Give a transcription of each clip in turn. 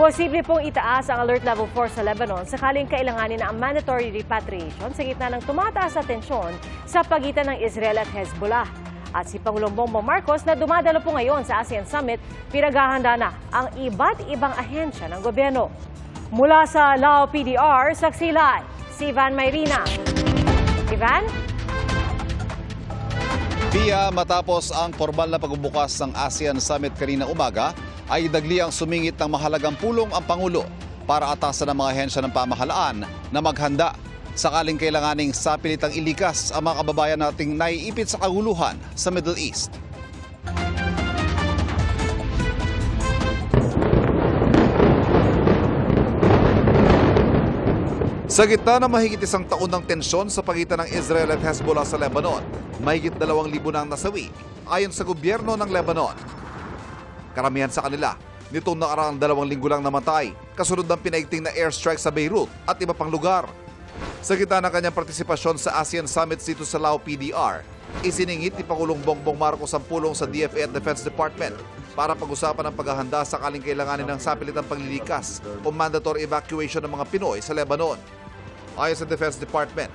Posible pong itaas ang alert level 4 sa Lebanon sakaling kailanganin ang mandatory repatriation sa gitna ng tumataas na tensyon sa pagitan ng Israel at Hezbollah. At si Pangulong Bongbong Marcos na dumadalo po ngayon sa ASEAN Summit, pinaghahanda na ang iba't ibang ahensya ng gobyerno. Mula sa Lao PDR, saksi si Ivan Mayrina. Ivan? Pia, matapos ang formal na pagbubukas ng ASEAN Summit kanina umaga, ay dagli ang sumingit ng mahalagang pulong ang Pangulo para atasan ng mga ahensya ng pamahalaan na maghanda sakaling kailanganing sapilitang ilikas ang mga kababayan nating naiipit sa kaguluhan sa Middle East. Sa gitna ng mahigit isang taon ng tensyon sa pagitan ng Israel at Hezbollah sa Lebanon, mahigit dalawang libo na ang nasawi ayon sa gobyerno ng Lebanon. Karamihan sa kanila, nitong nakaraang dalawang linggo lang namatay, kasunod ng pinaigting na airstrike sa Beirut at iba pang lugar. Sa gitna ng kanyang partisipasyon sa ASEAN Summit dito sa Lao PDR, isiningit ni Pangulong Bongbong Marcos ang pulong sa DFA at Defense Department para pag-usapan ang paghahanda sakaling kailanganin ng sapilitang paglilikas o mandatory evacuation ng mga Pinoy sa Lebanon. Ayon sa Defense Department,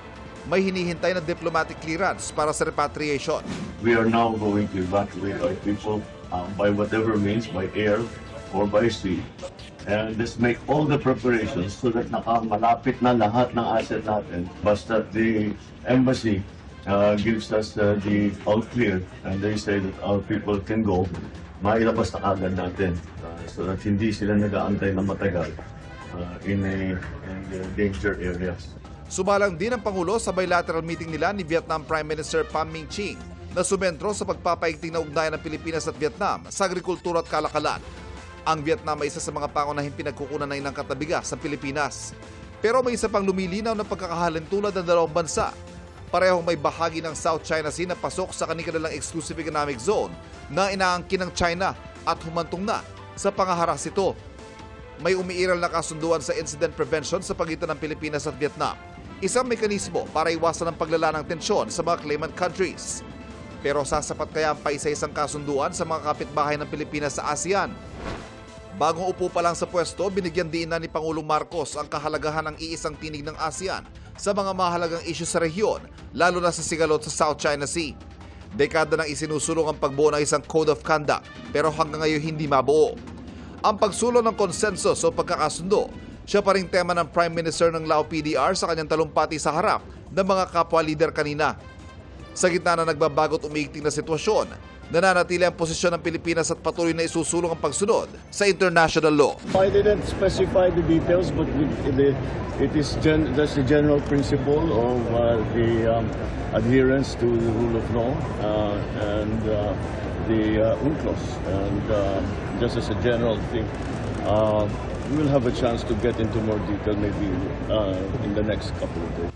may hinihintay na diplomatic clearance para sa repatriation. we are now going to evacuate our people um, by whatever means, by air or by sea. And just make all the preparations so that nakamalapit na lahat ng asset natin. Basta the embassy uh, gives us uh, the all clear and they say that our people can go, mailabas na agad natin uh, so that hindi sila nag-aantay na matagal uh, in, a, in the danger areas. Sumalang din ang Pangulo sa bilateral meeting nila ni Vietnam Prime Minister Pham Minh Chinh na sumentro sa pagpapaigting na ugnayan ng Pilipinas at Vietnam sa agrikultura at kalakalan. Ang Vietnam ay isa sa mga pangunahing pinagkukunan ng inang katabigas sa Pilipinas. Pero may isa pang lumilinaw na pagkakahalin tulad ng dalawang bansa. Parehong may bahagi ng South China Sea na pasok sa kanilang exclusive economic zone na inaangkin ng China at humantong na sa pangaharas ito may umiiral na kasunduan sa incident prevention sa pagitan ng Pilipinas at Vietnam. Isang mekanismo para iwasan ang paglala ng tensyon sa mga claimant countries. Pero sasapat kaya ang paisa-isang kasunduan sa mga kapitbahay ng Pilipinas sa ASEAN? Bagong upo pa lang sa pwesto, binigyan din na ni Pangulong Marcos ang kahalagahan ng iisang tinig ng ASEAN sa mga mahalagang isyu sa rehiyon, lalo na sa sigalot sa South China Sea. Dekada nang isinusulong ang pagbuo ng isang code of conduct, pero hanggang ngayon hindi mabuo. Ang pagsulong ng konsensus o pagkakasundo, siya pa rin tema ng Prime Minister ng Lao PDR sa kanyang talumpati sa harap ng mga kapwa leader kanina. Sa gitna na nagbabago't umiigting na sitwasyon, nananatili ang posisyon ng Pilipinas at patuloy na isusulong ang pagsunod sa international law. I didn't specify the details, but it is gen, that's the general principle of uh, the um, adherence to the rule of law uh, and uh, the uh, UNCLOS. And uh, just as a general thing, uh, we will have a chance to get into more detail maybe uh, in the next couple of days.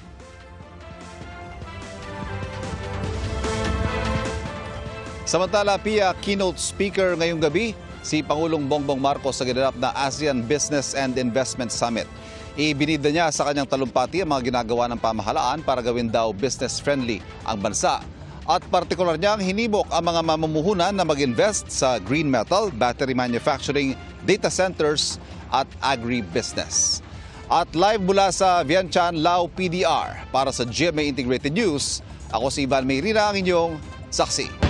Samantala, Pia, keynote speaker ngayong gabi, si Pangulong Bongbong Marcos sa ginanap na ASEAN Business and Investment Summit. Ibinida niya sa kanyang talumpati ang mga ginagawa ng pamahalaan para gawin daw business-friendly ang bansa. At partikular niyang hinimok ang mga mamumuhunan na mag-invest sa green metal, battery manufacturing, data centers at agribusiness. At live mula sa Vientiane, Lao PDR para sa GMA Integrated News, ako si Ivan Mayrina, ang inyong saksi.